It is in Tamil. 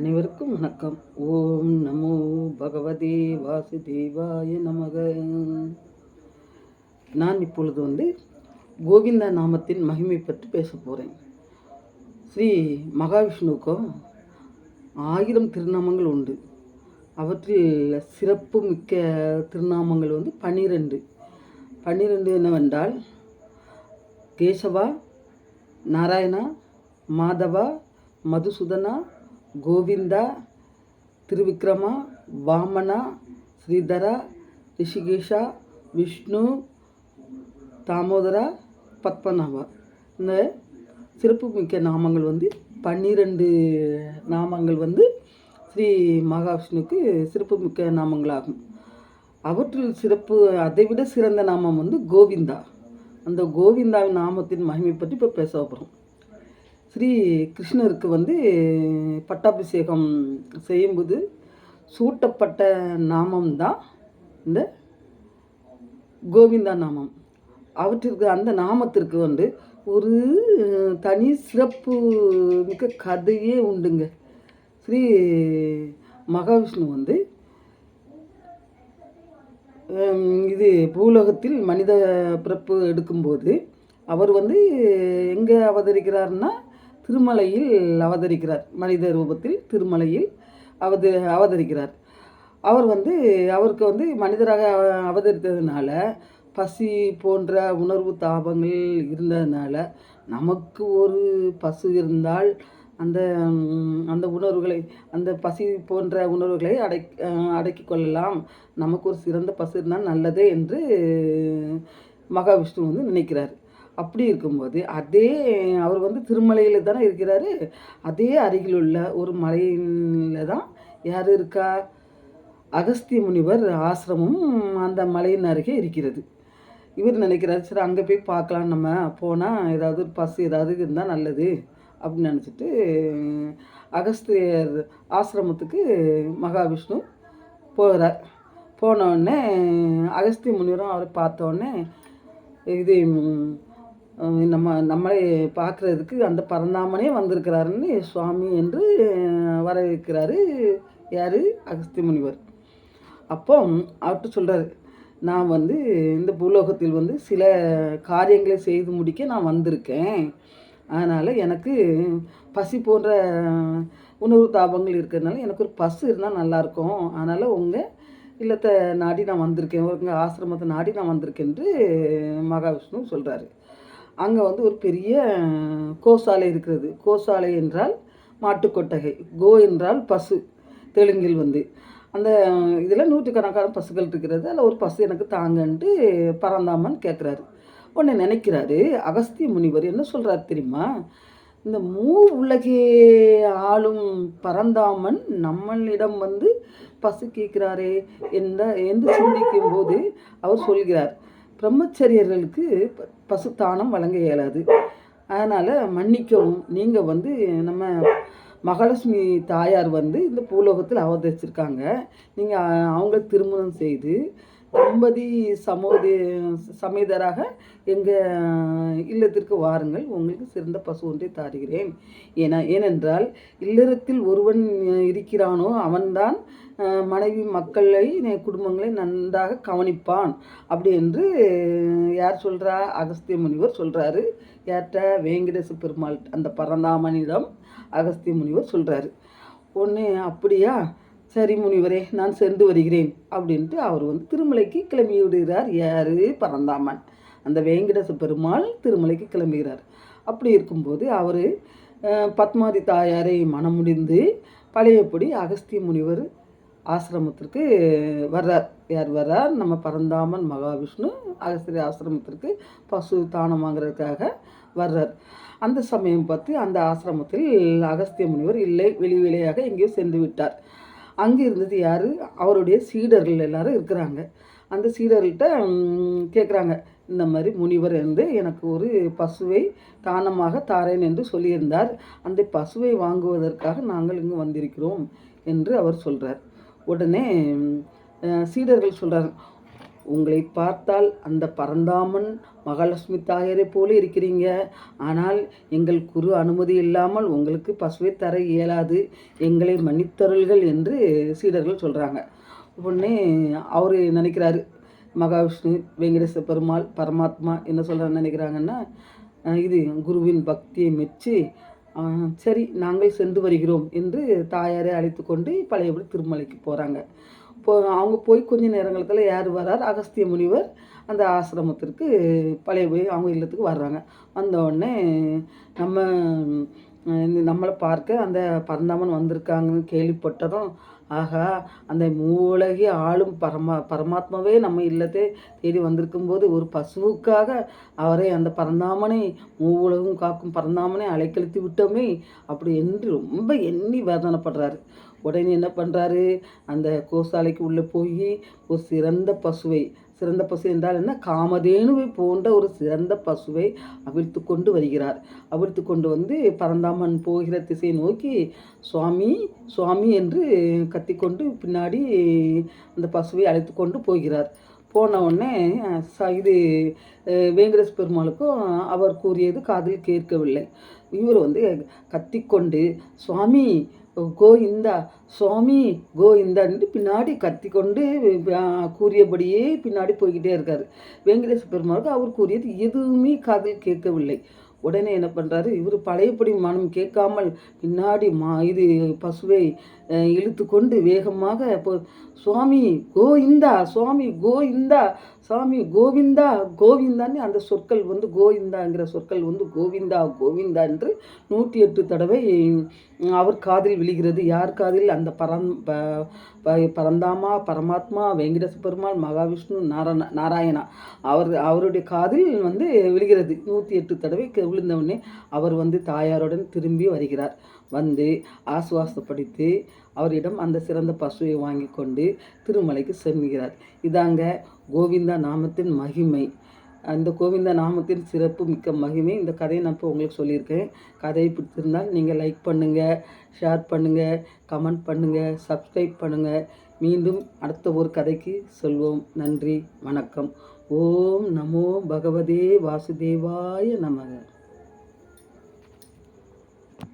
அனைவருக்கும் வணக்கம். ஓம் நமோ பகவதே வாசுதேவாய நமக. நான் இப்பொழுது வந்து கோவிந்த நாமத்தின் மகிமை பற்றி பேச போகிறேன் ஸ்ரீ மகாவிஷ்ணுவுக்கும் ஆயிரம் திருநாமங்கள் உண்டு. அவற்றில் சிறப்பு மிக்க திருநாமங்கள் வந்து பன்னிரெண்டு பன்னிரெண்டு என்னவென்றால் கேசவா நாராயணா மாதவா மதுசூதனா கோவிந்தா திருவிக்ரமா வாமனா ஸ்ரீதரா ரிஷிகேஷா விஷ்ணு தாமோதரா பத்மநாபா. இந்த சிறப்புமிக்க நாமங்கள் வந்து பன்னிரண்டு நாமங்கள் வந்து ஸ்ரீ மகாவிஷ்ணுவுக்கு சிறப்புமிக்க நாமங்களாகும். அவற்றில் சிறப்பு அதைவிட சிறந்த நாமம் வந்து கோவிந்தா. அந்த கோவிந்தாவின் நாமத்தின் மகிமை பற்றி இப்போ பேச போகிறோம் ஸ்ரீ கிருஷ்ணருக்கு வந்து பட்டாபிஷேகம் செய்யும்போது சூட்டப்பட்ட நாமம் தான் இந்த கோவிந்தா நாமம். அவற்றிற்கு அந்த நாமத்திற்கு வந்து ஒரு தனி சிறப்பு மிக்க கதையே உண்டுங்க. ஸ்ரீ மகாவிஷ்ணு வந்து இது பூலோகத்தில் மனித பிறப்பு எடுக்கும்போது அவர் வந்து எங்கே அவதரிக்கிறாருன்னா திருமலையில் அவதரிக்கிறார். மனித ரூபத்தில் திருமலையில் அவத அவதரிக்கிறார். அவர் வந்து அவருக்கு வந்து மனிதராக அவதரித்ததுனால பசி போன்ற உணர்வு தாபங்கள் இருந்ததுனால நமக்கு ஒரு பசு இருந்தால் அந்த அந்த உணர்வுகளை அந்த பசி போன்ற உணர்வுகளை அடக் அடக்கி கொள்ளலாம். நமக்கு ஒரு சிறந்த பசு இருந்தால் நல்லது என்று மகாவிஷ்ணு வந்து நினைக்கிறார். அப்படி இருக்கும்போது அதே அவர் வந்து திருமலையில் தானே இருக்கிறாரு. அதே அருகில் உள்ள ஒரு மலையில் தான் யார் இருக்கா? அகஸ்திய முனிவர் ஆசிரமும் அந்த மலையின் அருகே இருக்கிறது. இவர் நினைக்கிறார் சரி அங்கே போய் பார்க்கலாம். நம்ம போனால் ஏதாவது ஒரு பஸ் ஏதாவது இருந்தால் நல்லது அப்படின்னு நினச்சிட்டு அகஸ்தியர் ஆசிரமத்துக்கு மகாவிஷ்ணு போகிறார் போனோடனே அகஸ்திய முனிவரும் அவரை பார்த்தோடனே இது நம்ம நம்மளை பார்க்குறதுக்கு அந்த பரந்தாமனே வந்திருக்கிறாருன்னு சுவாமி என்று வரவேற்கிறாரு யார்? அகஸ்தி முனிவர் அப்போ அவர்கிட்ட சொல்கிறாரு நான் வந்து இந்த பூலோகத்தில் வந்து சில காரியங்களை செய்து முடிக்க நான் வந்திருக்கேன். அதனால் எனக்கு பசி போன்ற உணவு தாபங்கள் இருக்கிறதுனால எனக்கு ஒரு பசு இருந்தால் நல்லாயிருக்கும் அதனால் உங்கள் இல்லத்தை நாடி நான் வந்திருக்கேன் உங்கள் ஆசிரமத்தை நாடி நான் வந்திருக்கேன் என்று மகாவிஷ்ணு சொல்கிறாரு அங்கே வந்து ஒரு பெரிய கோசாலை இருக்கிறது. கோசாலை என்றால் மாட்டுக்கொட்டகை. கோ என்றால் பசு தெலுங்கில் வந்து. அந்த இதில் நூற்றுக்கணக்கான பசுகள் இருக்கிறது. அதில் ஒரு பசு எனக்கு தாங்கன்ட்டு பரந்தாமன் கேட்குறாரு உடனே நினைக்கிறாரு அகஸ்திய முனிவர் என்ன சொல்கிறார் தெரியுமா? இந்த மூ உலகே ஆளும் பரந்தாமன் நம்மளிடம் வந்து பசு கேட்குறாரே எந்த என்று சிந்திக்கும் போது அவர் சொல்கிறார். பிரம்மச்சரியர்களுக்கு பசுத்தானம் வழங்க இயலாது. அதனால் மன்னிக்கவும். நீங்கள் வந்து நம்ம மகாலட்சுமி தாயார் வந்து இந்த பூலோகத்தில் அவதரிச்சிருக்காங்க. நீங்கள் அவங்கள திருமணம் செய்து தம்பதி சமோதி சமேதராக எங்கள் இல்லத்திற்கு வாருங்கள். உங்களுக்கு சிறந்த பசு ஒன்றை தாருகிறேன். ஏன்னா ஏனென்றால் இல்லறத்தில் ஒருவன் இருக்கிறானோ அவன்தான் மனைவி மக்களை குடும்பங்களை நன்றாக கவனிப்பான். அப்படி என்று யார் சொல்கிறா அகஸ்திய முனிவர் சொல்கிறாரு யார்கிட்ட வேங்கடேச பெருமாள் அந்த பரந்தாமனிடம் அகஸ்திய முனிவர் சொல்கிறாரு ஒன்று அப்படியா? சரி முனிவரே நான் சென்று வருகிறேன் அப்படின்ட்டு அவர் வந்து திருமலைக்கு கிளம்பி விடுகிறார் யார்? பரந்தாமன். அந்த வேங்கடச பெருமாள் திருமலைக்கு கிளம்புகிறார். அப்படி இருக்கும்போது அவர் பத்மாதி தாயாரை மனமுடிந்து முடிந்து பழையபடி அகஸ்திய முனிவர் ஆசிரமத்திற்கு வர்றார். யார் வர்றார்? நம்ம பரந்தாமன் மகாவிஷ்ணு அகஸ்திய ஆசிரமத்திற்கு பசு தானம் வாங்குறதுக்காக வர்றார். அந்த சமயம் பார்த்து அந்த ஆசிரமத்தில் அகஸ்திய முனிவர் இல்லை வெளி வெளியாக எங்கேயோ சென்று விட்டார். அங்கே இருந்தது யார்? அவருடைய சீடர்கள் எல்லாரும் இருக்கிறாங்க. அந்த சீடர்கள்ட்ட கேட்குறாங்க இந்த மாதிரி முனிவர் என்று எனக்கு ஒரு பசுவை தானமாக தாரேன் என்று சொல்லியிருந்தார். அந்த பசுவை வாங்குவதற்காக நாங்கள் இங்கு வந்திருக்கிறோம் என்று அவர் சொல்கிறார் உடனே சீடர்கள் சொல்கிறார் உங்களை பார்த்தால் அந்த பரந்தாமன் மகாலட்சுமி தாயரை போல இருக்கிறீங்க. ஆனால் எங்கள் குரு அனுமதி இல்லாமல் உங்களுக்கு பசுவை தர இயலாது. எங்களை மன்னித்தருள்கள் என்று சீடர்கள் சொல்கிறாங்க உடனே அவர் நினைக்கிறாரு மகாவிஷ்ணு வெங்கடேச பெருமாள் பரமாத்மா என்ன சொல்ல நினைக்கிறாங்கன்னா இது குருவின் பக்தியை மெச்சி சரி நாங்கள் சென்று வருகிறோம் என்று தாயாரை அழைத்து கொண்டு பழையபடி திருமலைக்கு போகிறாங்க போ அவங்க போய் கொஞ்ச நேரங்களத்தில் யார் வரார்? அகஸ்திய முனிவர் அந்த ஆசிரமத்திற்கு பழைய போய் அவங்க இல்லத்துக்கு வர்றாங்க. வந்த உடனே நம்ம இந்த நம்மளை பார்க்க அந்த பரந்தாமன் வந்திருக்காங்கன்னு கேள்விப்பட்டதும் ஆகா அந்த மூலகி ஆளும் பரமா பரமாத்மாவே நம்ம இல்லத்தை தேடி வந்திருக்கும்போது ஒரு பசுவுக்காக அவரை அந்த பரந்தாமனை மூவுலகும் காக்கும் பரந்தாமனை அலைக்கழித்து விட்டோமே அப்படி என்று ரொம்ப எண்ணி வேதனைப்படுறாரு. உடனே என்ன பண்ணுறாரு அந்த கோசாலைக்கு உள்ளே போய் ஒரு சிறந்த பசுவை சிறந்த பசு என்றால் என்ன? காமதேனுவை போன்ற ஒரு சிறந்த பசுவை அவிழ்த்து கொண்டு வருகிறார். அவிழ்த்து கொண்டு வந்து பரந்தாமன் போகிற திசையை நோக்கி சுவாமி சுவாமி என்று கத்திக்கொண்டு பின்னாடி அந்த பசுவை அழைத்து கொண்டு போகிறார். போன உடனே ச- இது வேங்கடேஸ் வேங்கடேஷ் பெருமாளுக்கும் அவர் கூறியது காதில் கேட்கவில்லை. இவர் வந்து கத்திக்கொண்டு சுவாமி கோவிந்தா சுவாமி கோவிந்தான்னு பின்னாடி கத்திக்கொண்டு கொண்டு கூறியபடியே பின்னாடி போய்கிட்டே இருக்காரு. வெங்கடேச பெருமாளுக்கு அவர் கூறியது எதுவுமே காதில் கேட்கவில்லை. உடனே என்ன பண்ணுறாரு இவர் பழையபடி மனம் கேட்காமல் பின்னாடி மா இது பசுவை இழுத்து கொண்டு வேகமாக போ சுவாமி கோவிந்தா சுவாமி கோவிந்தா சாமி கோவிந்தா கோவிந்தான்னு அந்த சொற்கள் வந்து கோவிந்தாங்கிற சொற்கள் வந்து கோவிந்தா கோவிந்தா என்று நூற்றி எட்டு தடவை அவர் காதில் விழுகிறது. யார் காதில்? அந்த பரம் ப- ப- பரந்தாமா பரமாத்மா வெங்கடேச பெருமாள் மகாவிஷ்ணு நாராயண நாராயணா. அவர் அவருடைய காதில் வந்து விழுகிறது. நூற்றி எட்டு தடவை விழுந்தவுடனே அவர் வந்து தாயாருடன் திரும்பி வருகிறார். வந்து ஆசுவாசப்படுத்தி அவரிடம் அந்த சிறந்த பசுவை வாங்கி கொண்டு திருமலைக்கு செல்கிறார். இதாங்க கோவிந்தா நாமத்தின் மகிமை. அந்த கோவிந்தா நாமத்தின் சிறப்பு மிக்க மகிமை. இந்த கதையை நான் இப்போ உங்களுக்கு சொல்லியிருக்கேன். கதையை பிடிச்சிருந்தால் நீங்கள் லைக் பண்ணுங்கள் ஷேர் பண்ணுங்கள் கமெண்ட் பண்ணுங்கள் சப்ஸ்கிரைப் பண்ணுங்கள் மீண்டும் அடுத்த ஒரு கதைக்கு சொல்வோம். நன்றி வணக்கம். ஓம் நமோ பகவதே வாசுதேவாய நமக.